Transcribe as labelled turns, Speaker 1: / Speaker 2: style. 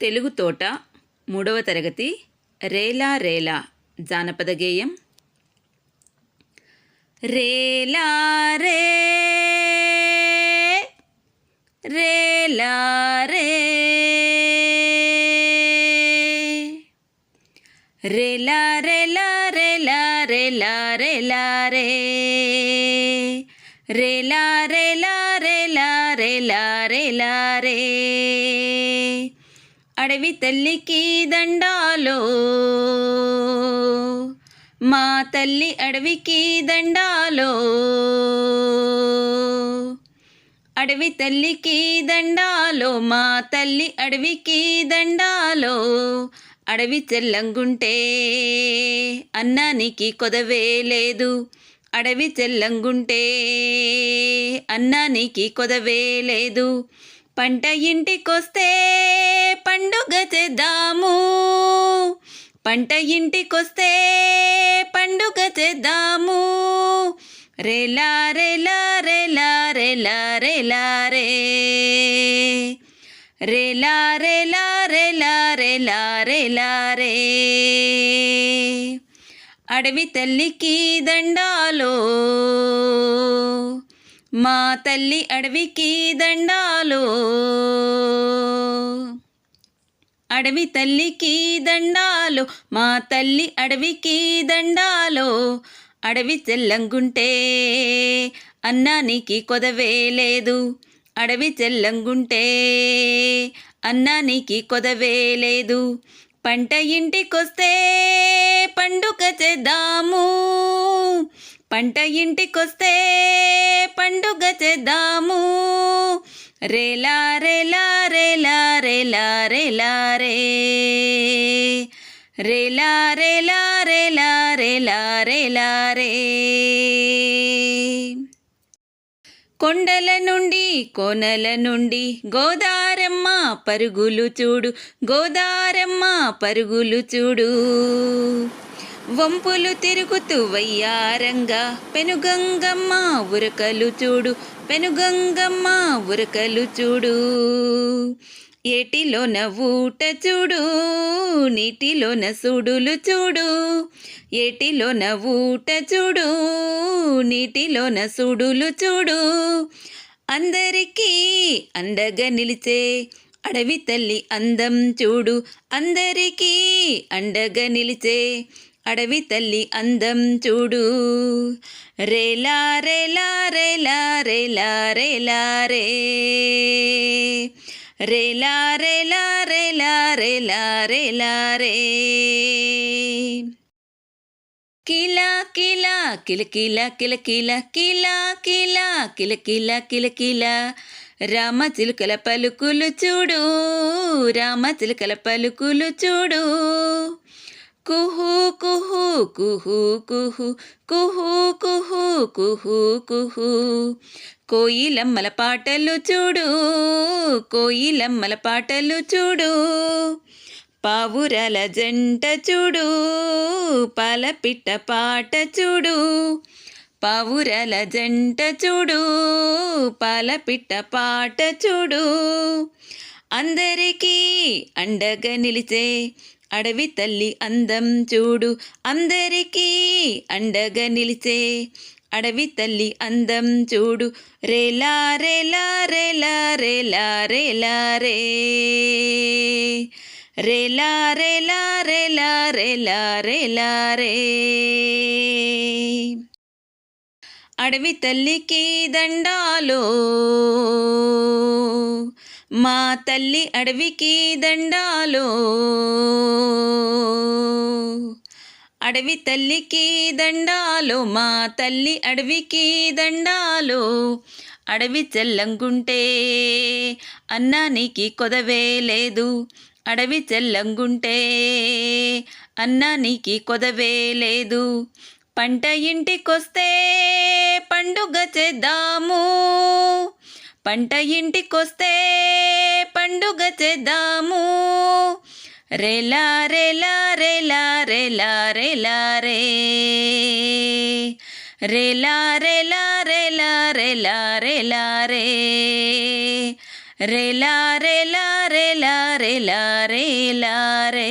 Speaker 1: తెలుగు తోట మూడవ తరగతి రేలా రేలా జానపద గేయం రేలా రే రేలా రే రేలా రేలా రేలా రేలా రేలా రే రేలా రేలా రేలా రేలా రేలా రే అడవి తల్లికి దండాలో. మా తల్లి అడవికి దండాలో. అడవి తల్లికి దండాలో మా తల్లి అడవికి దండాలో. అడవి చెల్లంగుంటే అన్నానికి కొదవే లేదు. అడవి చెల్లంగుంటే అన్నానికి కొదవే లేదు. పంట ఇంటికొస్తే పండుగ చేద్దాము. పంట ఇంటికొస్తే పండుగ చేద్దాము. రేలా రేలా రేలా రేలా రేలా రే. రేలా రేలా రేలా రేలా రేలా రే. అడవి తల్లికి దండాలో. మా తల్లి అడవికి దండాలు. అడవి తల్లికి దండాలు మా తల్లి అడవికి దండాలో. అడవి చెల్లంగుంటే అన్నానికి కొదవే లేదు. అడవి చెల్లంగుంటే అన్నానికి కొదవే లేదు. పంట ఇంటికొస్తే పండుగ చేద్దాము. పంట ఇంటికొస్తే పండుగ చేద్దాము. రేలా రేలా రేలా రేలా రేలా రే. రేలా రేలా రేలా రేలా రేలా రే. కొండల నుండి కోనల నుండి గోదారమ్మ పరుగులు చూడు గోదారమ్మ పరుగులు చూడు. వంపులు తిరుగుతూ వయ్యారంగా. పెనుగంగమ్మ ఉరకలు చూడు పెనుగంగమ్మ ఉరకలు చూడు. ఏటిలోన ఊట చూడు నీటిలోన సుడులు చూడు. ఏటిలోన ఊట చూడు నీటిలోన సుడులు చూడు. అందరికీ అండగా నిలిచే అడవి తల్లి అందం చూడు. అందరికీ అండగా నిలిచే అడవి తల్లి అందం చూడు. రేలా రేలా రేలా రేలా రేలా రే. రేలా రేలా రేలా రేలా రేలా రే. కిలా కిలా కిలకిల కిలకిల కిలా కిలా కిలకిల కిలకిల. రామ చిలుకల పలుకులు చూడు రామ చిలుకల పలుకులు చూడు. కుహు కుహు కుహు కుహు కుహు కుహు కుహు కుహు. కోయిలమ్మల పాటలు చూడు కోయిలమ్మల పాటలు చూడు. పావురల జంట చూడు పాలపిట్ట పాట చూడు. పావురల జంట చూడు పాలపిట్ట పాట చూడు. అందరికీ అండగా నిలిచే అడవి తల్లి అందం చూడు అందరికీ అండగా నిలిచే అడవి తల్లి అందం చూడు రేలా రేలా రేలా రేలా రేలా రే రేలా రేలా రేలా రేలా రేలా రే అడవి తల్లికి దండాలో మా తల్లి అడవికి దండాలో. అడవి తల్లికి దండాలో మా తల్లి అడవికి దండాలో. అడవి చెల్లంగుంటే అన్నానికి కొదవే లేదు. అడవి చెల్లంగుంటే అన్నానికి కొదవే లేదు. పంట ఇంటికొస్తే పండుగ చేద్దాము. పంట ఇంటికొస్తే పండుగ చేద్దాము రేలా రేలా రేలా రేలా రేలా రే రేలా రేలా రేలా రేలా రేలా రే రేలా రేలా రేలా రేలా రేలా రే